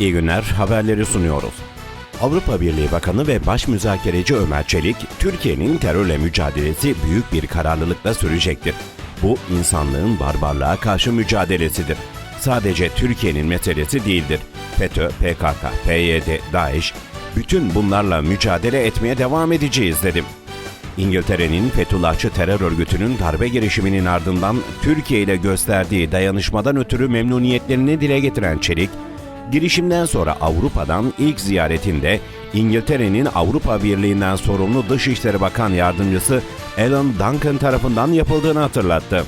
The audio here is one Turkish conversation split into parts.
İyi günler, haberleri sunuyoruz. Avrupa Birliği Bakanı ve Baş Müzakereci Ömer Çelik, Türkiye'nin terörle mücadelesi büyük bir kararlılıkla sürecektir. Bu insanlığın barbarlığa karşı mücadelesidir. Sadece Türkiye'nin meselesi değildir. FETÖ, PKK, PYD, DAEŞ, bütün bunlarla mücadele etmeye devam edeceğiz dedim. İngiltere'nin Fethullahçı terör örgütünün darbe girişiminin ardından Türkiye ile gösterdiği dayanışmadan ötürü memnuniyetlerini dile getiren Çelik, girişimden sonra Avrupa'dan ilk ziyaretinde İngiltere'nin Avrupa Birliği'nden sorumlu Dışişleri Bakan Yardımcısı Alan Duncan tarafından yapıldığını hatırlattı.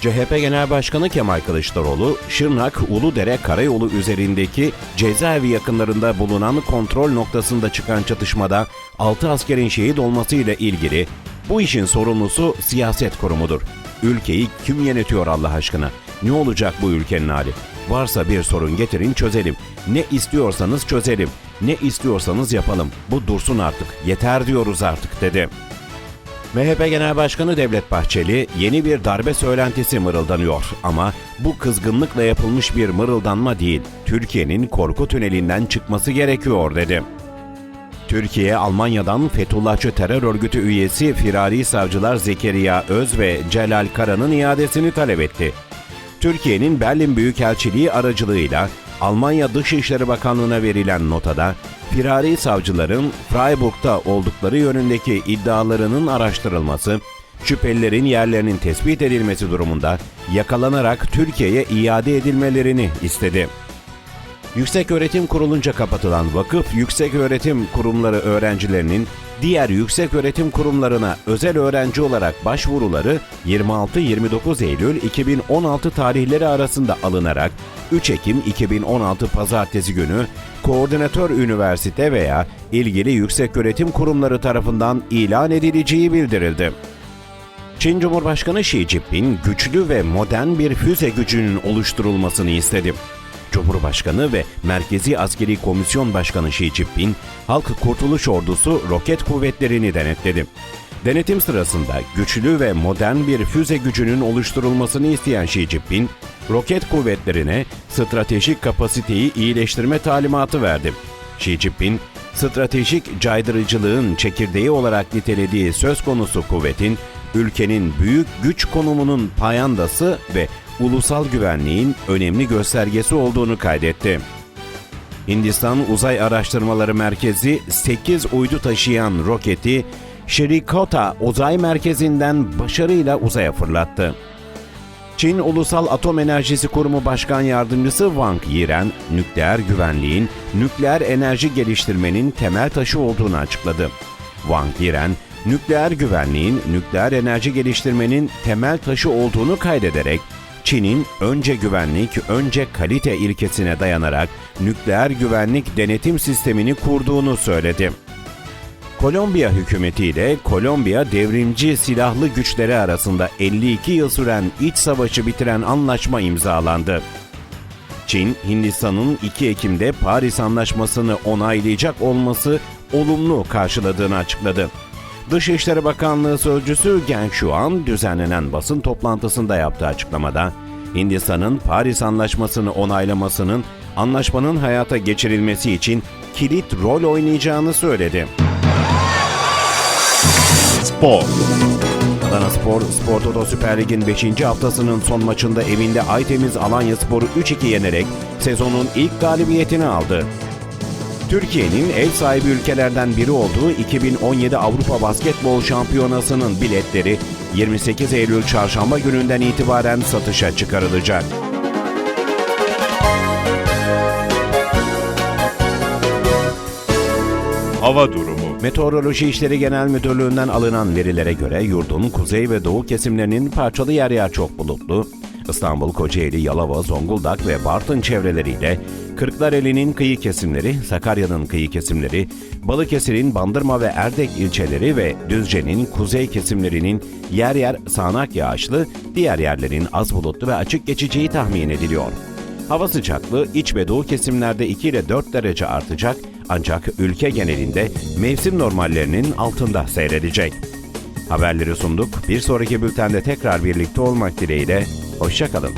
CHP Genel Başkanı Kemal Kılıçdaroğlu, Şırnak Uludere Karayolu üzerindeki cezaevi yakınlarında bulunan kontrol noktasında çıkan çatışmada 6 askerin şehit olmasıyla ilgili bu işin sorumlusu siyaset kurumudur. Ülkeyi kim yönetiyor Allah aşkına? Ne olacak bu ülkenin hali? Varsa bir sorun getirin çözelim. Ne istiyorsanız çözelim. Ne istiyorsanız yapalım. Bu dursun artık. Yeter diyoruz artık dedi. MHP Genel Başkanı Devlet Bahçeli yeni bir darbe söylentisi mırıldanıyor ama bu kızgınlıkla yapılmış bir mırıldanma değil, Türkiye'nin korku tünelinden çıkması gerekiyor dedi. Türkiye, Almanya'dan Fethullahçı terör örgütü üyesi firari savcılar Zekeriya Öz ve Celal Kara'nın iadesini talep etti. Türkiye'nin Berlin Büyükelçiliği aracılığıyla Almanya Dışişleri Bakanlığı'na verilen notada firari savcıların Freiburg'da oldukları yönündeki iddialarının araştırılması, şüphelilerin yerlerinin tespit edilmesi durumunda yakalanarak Türkiye'ye iade edilmelerini istedi. Yüksek Öğretim Kurulunca kapatılan vakıf, yüksek öğretim kurumları öğrencilerinin diğer yüksek öğretim kurumlarına özel öğrenci olarak başvuruları 26-29 Eylül 2016 tarihleri arasında alınarak 3 Ekim 2016 Pazartesi günü koordinatör üniversite veya ilgili yüksek öğretim kurumları tarafından ilan edileceği bildirildi. Çin Cumhurbaşkanı Xi Jinping güçlü ve modern bir füze gücünün oluşturulmasını istedi. Cumhurbaşkanı ve Merkezi Askeri Komisyon Başkanı Xi Jinping, Halk Kurtuluş Ordusu roket kuvvetlerini denetledi. Denetim sırasında güçlü ve modern bir füze gücünün oluşturulmasını isteyen Xi Jinping, roket kuvvetlerine stratejik kapasiteyi iyileştirme talimatı verdi. Xi Jinping, stratejik caydırıcılığın çekirdeği olarak nitelediği söz konusu kuvvetin, ülkenin büyük güç konumunun payandası ve ulusal güvenliğin önemli göstergesi olduğunu kaydetti. Hindistan Uzay Araştırmaları Merkezi 8 uydu taşıyan roketi Shrikota Uzay Merkezi'nden başarıyla uzaya fırlattı. Çin Ulusal Atom Enerjisi Kurumu Başkan Yardımcısı Wang Yiren, nükleer güvenliğin, nükleer enerji geliştirmenin temel taşı olduğunu açıkladı. Wang Yiren, nükleer güvenliğin, nükleer enerji geliştirmenin temel taşı olduğunu kaydederek, Çin'in önce güvenlik, önce kalite ilkesine dayanarak nükleer güvenlik denetim sistemini kurduğunu söyledi. Kolombiya hükümeti ile Kolombiya devrimci silahlı güçleri arasında 52 yıl süren iç savaşı bitiren anlaşma imzalandı. Çin, Hindistan'ın 2 Ekim'de Paris Anlaşması'nı onaylayacak olması olumlu karşıladığını açıkladı. Dışişleri Bakanlığı Sözcüsü Geng Shuan düzenlenen basın toplantısında yaptığı açıklamada, Hindistan'ın Paris Anlaşması'nı onaylamasının anlaşmanın hayata geçirilmesi için kilit rol oynayacağını söyledi. Spor Adana Spor, Spor Toto Süper Lig'in 5. haftasının son maçında evinde Aytemiz Alanya Spor'u 3-2 yenerek sezonun ilk galibiyetini aldı. Türkiye'nin ev sahibi ülkelerden biri olduğu 2017 Avrupa Basketbol Şampiyonası'nın biletleri 28 Eylül çarşamba gününden itibaren satışa çıkarılacak. Hava durumu. Meteoroloji İşleri Genel Müdürlüğü'nden alınan verilere göre yurdun kuzey ve doğu kesimlerinin parçalı yer yer çok bulutlu, İstanbul, Kocaeli, Yalova, Zonguldak ve Bartın çevreleriyle Kırklareli'nin kıyı kesimleri, Sakarya'nın kıyı kesimleri, Balıkesir'in Bandırma ve Erdek ilçeleri ve Düzce'nin kuzey kesimlerinin yer yer sağanak yağışlı, diğer yerlerin az bulutlu ve açık geçeceği tahmin ediliyor. Hava sıcaklığı iç ve doğu kesimlerde 2 ile 4 derece artacak ancak ülke genelinde mevsim normallerinin altında seyredecek. Haberleri sunduk. Bir sonraki bültende tekrar birlikte olmak dileğiyle. Hoşçakalın.